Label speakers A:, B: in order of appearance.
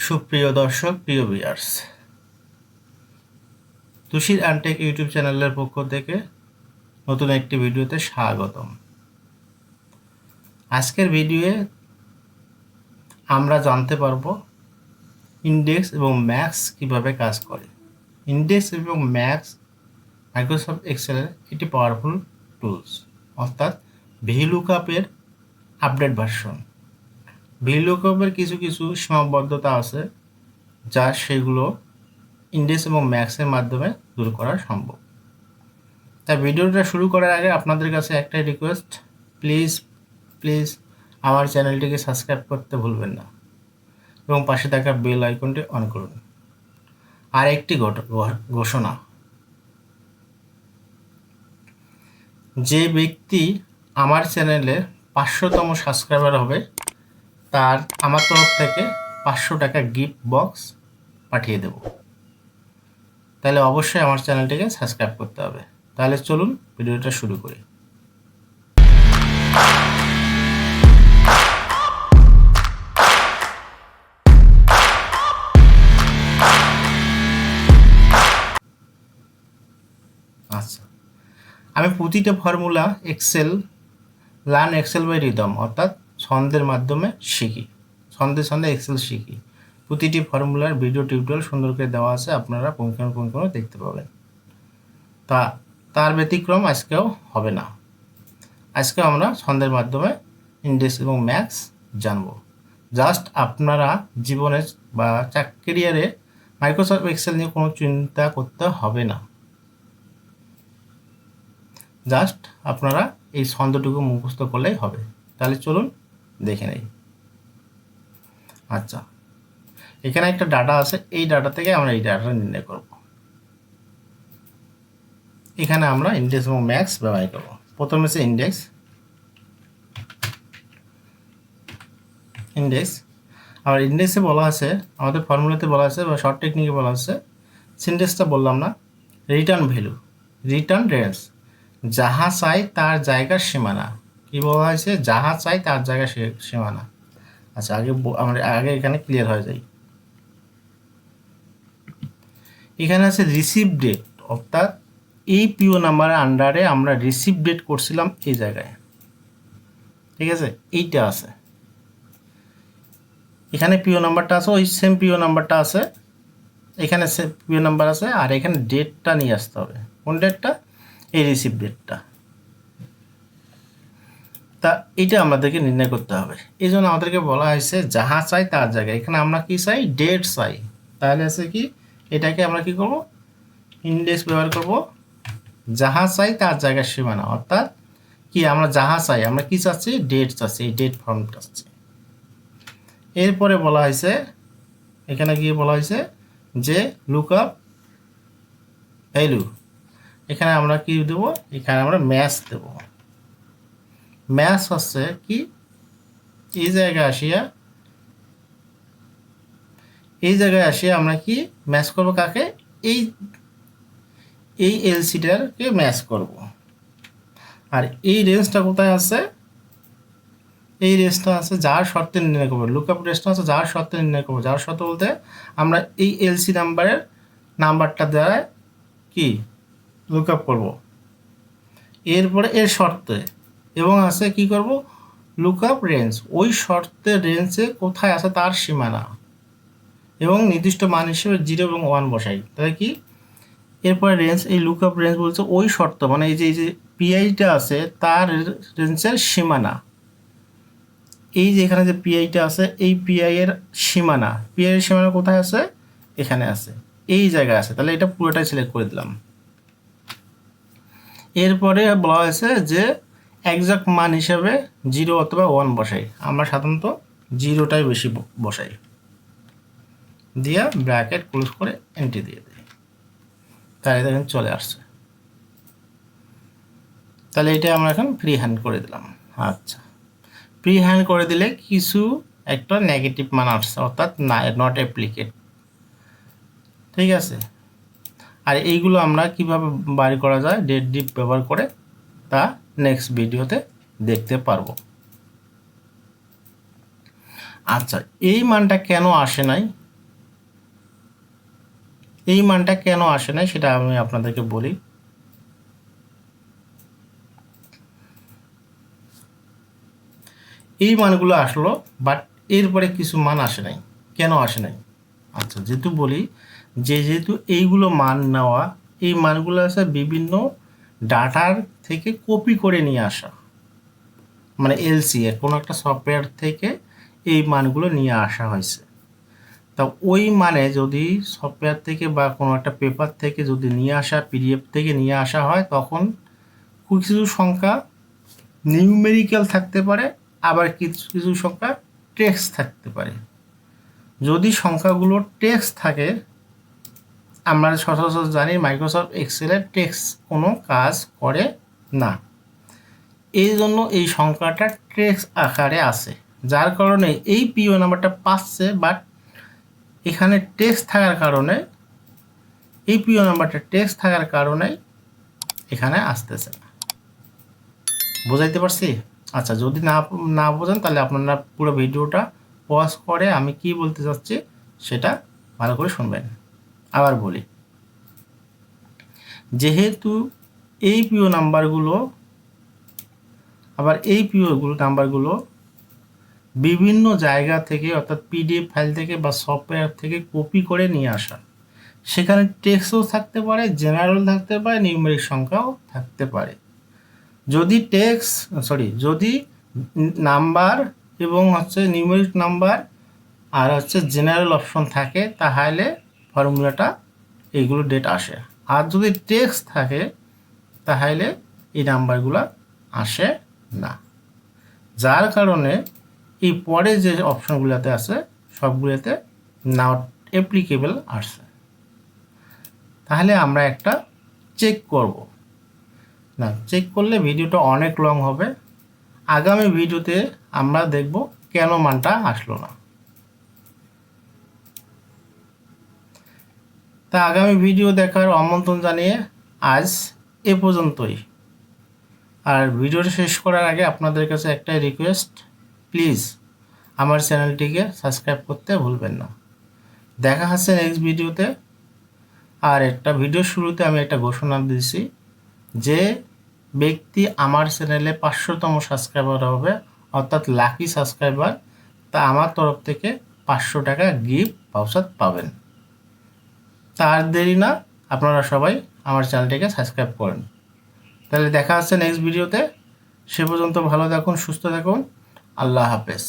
A: সুপ্রিয় দর্শক, প্রিয় ভিউয়ার্স তুষির অ্যান্টেক ইউটিউব চ্যানেলের পক্ষ থেকে নতুন একটি ভিডিওতে স্বাগতম। আজকের ভিডিওয়ে আমরা জানতে পারব ইন্ডেক্স এবং ম্যাক্স কীভাবে কাজ করে। ইন্ডেক্স এবং ম্যাক্স মাইক্রোসফট এক্সেলের একটি পাওয়ারফুল টুলস অর্থাৎ ভিলুকাপের আপডেট ভার্সন ভিলুকাপের কিছু কিছু সীমাবদ্ধতা আছে যা সেগুলো ইন্ডেক্স এবং ম্যাক্সের মাধ্যমে দূর করা সম্ভব। তাই ভিডিওটা শুরু করার আগে আপনাদের কাছে একটাই রিকোয়েস্ট প্লিজ প্লিজ আমার চ্যানেলটিকে সাবস্ক্রাইব করতে ভুলবেন না এবং পাশে থাকা বেল আইকনটি অন করুন। আর একটি ঘোষণা। যে ব্যক্তি আমার চ্যানেলে পাঁচশোতম সাবস্ক্রাইবার হবে তার আমার তরফ থেকে পাঁচশো টাকা গিফট বক্স পাঠিয়ে দেব। তাহলে অবশ্যই আমার চ্যানেলটিকে সাবস্ক্রাইব করতে হবে। তাহলে চলুন ভিডিওটা শুরু করি। আচ্ছা। আমি প্রতিটা formula Excel learn Excel by rhythm অর্থাৎ ছন্দের মাধ্যমে শিখি। ছন্দে ছন্দে এক্সেল শিখি। প্রতিটি ফর্মুলার ভিডিও টিউটোরিয়াল সুন্দর করে দেওয়া আছে, আপনারা পুঙ্খানুপুঙ্খ দেখতে পাবেন। তা, তার ব্যতিক্রম আজকেও হবে না। আজকে আমরা ছন্দের মাধ্যমে ইন্ডেক্স এবং ম্যাথস জানব। জাস্ট আপনারা জীবনে বা চাকরিয়ারে মাইক্রোসফট এক্সেল নিয়ে কোনো চিন্তা করতে হবে না। জাস্ট আপনারা এই ছন্দটুকু মুখস্থ করলেই হবে। তাহলে চলুন দেখে নেই। আচ্ছা এখানে একটা ডাটা আছে, এই ডাটা থেকে আমরা এই ডাটাটা নির্ণয় করব। এখানে আমরা ইন্ডেক্স এবং ম্যাক্স ব্যবহার করব। প্রথমে হচ্ছে ইন্ডেক্স ইন্ডেক্স আর ইন্ডেক্সে বলা আছে, আমাদের ফর্মুলাতে বলা আছে বা শর্ট টেকনিকে বলা আছে সিন্ডেক্সটা বললাম না রিটার্ন ভ্যালু রিটার্ন রেঞ্জ যাহা চাই তার জায়গার সীমানা। কি বলা হয়েছে যাহা চাই তার জায়গার সী- সীমানা। আচ্ছা আগে আমরা আগে এখানে ক্লিয়ার হয়ে যাই। এখানে আছে রিসিভ ডেট অর্থাৎ এই পিও নাম্বারের আন্ডারে আমরা রিসিভ ডেট করছিলাম এই জায়গায়। ঠিক আছে? এইটা আছে। এখানে পিও নাম্বারটা আছে, ওই সেম পিও নাম্বারটা আছে। এখানে পিও নাম্বার আছে, আর এখানে ডেটটা নিয়ে আসতে হবে। কোন ডেটটা এই রিসিভ ডেটটা তা এটা আমাদেরকে নির্ণয় করতে হবে। এই জন্য আমাদেরকে বলা হয়েছে, যাহা চাই তার জায়গায়। এখানে আমরা কি চাই? ডেট চাই। তাহলে আছে কি? এটাকে আমরা কি করব? ইন্ডেক্স ব্যবহার করব। যাহা চাই তার জায়গার সীমানা। অর্থাৎ কি? আমরা যাহা চাই, আমরা কি চাচ্ছি? ডেট চাচ্ছি। এই ডেট ফর্মটা চাচ্ছি। এরপরে বলা হয়েছে, এখানে গিয়ে বলা হয়েছে যে লুক আপ ভ্যালু এখানে আমরা কি দেবো? এখানে আমরা ম্যাচ দেব। ম্যাচ হচ্ছে কি? এই জায়গায় আসিয়া, এই জায়গায় আসিয়া আমরা কি ম্যাচ করব কাকে? এই এই এলসিটারকে ম্যাচ করব। আর এই রেঞ্জটা কোথায় আছে? এই রেঞ্জটা আছে যার শর্তে নির্ণয় করব। লুকআপ রেঞ্জটা আছে যার শর্তে নির্ণয় করব। যার শর্ত বলতে আমরা এই এলসি নাম্বারের নাম্বারটা দ্বারা কি? লুক আপ করব। এরপরে এর শর্তে এবং আছে কি করব? লুক আপ রেঞ্জ ওই শর্তের রেঞ্জে কোথায় আছে তার সীমানা। এবং নির্দিষ্ট মান হিসেবে জিরো এবং ওয়ান বসাই। তাহলে কি? এরপরে রেঞ্জ এই লুক আপ রেঞ্জ বলছে ওই শর্ত মানে এই যে এই যে পিআইটা আছে, তার রেঞ্জের সীমানা। এই যে এখানে যে পিআইটা আছে, এই পিআই এর সীমানা। পিআই এর সীমানা কোথায় আছে? এখানে আছে। এই জায়গায় আছে। তাহলে এটা পুরোটাই সিলেক্ট করে দিলাম। এরপরে বলা হয়েছে যে একজাক্ট মান হিসাবে জিরো অথবা ওয়ান বসাই। আমরা সাধারণত জিরোটাই বেশি বসাই। দিয়ে ব্র্যাকেট ক্লোজ করে এন্ট্রি দিয়ে দিই। তাহলে দেখেন চলে আসছে। তাহলে এটা আমরা এখন ফ্রি হ্যান্ড করে দিলাম। আচ্ছা। ফ্রি হ্যান্ড করে দিলে কিছু একটা নেগেটিভ মান আসছে, অর্থাৎ না নট অ্যাপ্লিকেট ঠিক আছে? আর এইগুলো আমরা কীভাবে বাড়ি করা যায়? ডেট ডিপ ব্যবহার করে তা নেক্সট ভিডিওতে দেখতে পারব। আচ্ছা এই মানটা কেন আসে নাই? এই মানটা কেন আসে নাই সেটা আমি আপনাদেরকে বলি। এই মানগুলো আসলো বাট এরপরে কিছু মান আসে নাই। কেন আসে নাই? আচ্ছা যেহেতু বলি, যে যেহেতু এইগুলো মান নেওয়া, এই মানগুলো আছে বিভিন্ন ডাটার থেকে কপি করে নিয়ে আসা। মানে এলসিএ কোনো একটা সফটওয়্যার থেকে এই মানগুলো নিয়ে আসা হয়েছে। তা ওই মানে যদি সফটওয়্যার থেকে বা কোনো একটা পেপার থেকে যদি নিয়ে আসা পিডিএফ থেকে নিয়ে আসা হয়, তখন কিছু সংখ্যা নিউমেরিক্যাল থাকতে পারে, আবার কিছু কিছু সংখ্যা টেক্সট থাকতে পারে। যদি সংখ্যাগুলো টেক্সট থাকে আমরা সচরাচর জানি মাইক্রোসফট এক্সেলের টেক্সট কোনো কাজ করে না। এই জন্য এই সংখ্যাটা টেক্সট আকারে আছে। যার কারণে এই পিও নাম্বারটা পাচ্ছে বাট এখানে টেক্সট থাকার কারণে, এই পিও নাম্বারটা টেক্সট থাকার কারণে এখানে আসতেছে না। বোঝাইতে পারছি? আচ্ছা যদি না না বোঝেন, তাহলে আপনারা পুরো ভিডিওটা পজ করে আমি কি বলতে চাচ্ছি সেটা ভালো করে শুনবেন। আবার বলি। যেহেতু এই পিও নাম্বারগুলো, আবার এই পিওগুলো নাম্বারগুলো বিভিন্ন জায়গা থেকে, অর্থাৎ পিডিএফ ফাইল থেকে বা সফটওয়্যার থেকে কপি করে নিয়ে আসা। সেখানে টেক্সটও থাকতে পারে জেনারেল থাকতে পারে নিউমেরিক সংখ্যাও থাকতে পারে। যদি টেক্স সরি যদি নাম্বার এবং হচ্ছে নিউমেরিক নাম্বার আর হচ্ছে জেনারেল অপশন থাকে, তাহলে ফর্মুলাটা এইগুলো ডেট আসে। আর যদি টেক্সট থাকে, তাহলে এই নাম্বারগুলো আসে না। যার কারণে এই পরে যে অপশনগুলোতে আছে, সবগুলোতে নট অ্যাপ্লিকেবল আসছে তাহলে আমরা একটা চেক করব। না চেক করলে ভিডিওটা অনেক লং হবে। আগামী ভিডিওতে আমরা দেখব কেন মানটা আসলো না। তা আগামী ভিডিও দেখার আমন্ত্রণ জানিয়ে আজ এ পর্যন্তই। আর ভিডিওটা শেষ করার আগে আপনাদের কাছে একটাই রিকোয়েস্ট প্লিজ আমার চ্যানেলটিকে সাবস্ক্রাইব করতে ভুলবেন না। দেখা হচ্ছে নেক্সট ভিডিওতে আর একটা ভিডিও শুরুতে আমি একটা ঘোষণা দিয়েছি যে ব্যক্তি আমার চ্যানেলে পাঁচশোতম সাবস্ক্রাইবার হবে, অর্থাৎ লাকি সাবস্ক্রাইবার তা আমার তরফ থেকে পাঁচশো টাকা গিফট পাউসাত পাবেন। তার দেরি না, আপনারা সবাই আমার চ্যানেলটিকে সাবস্ক্রাইব করেন। তাহলে দেখা হচ্ছে নেক্সট ভিডিওতে সে পর্যন্ত ভালো থাকুন, সুস্থ থাকুন। আল্লাহ হাফেজ।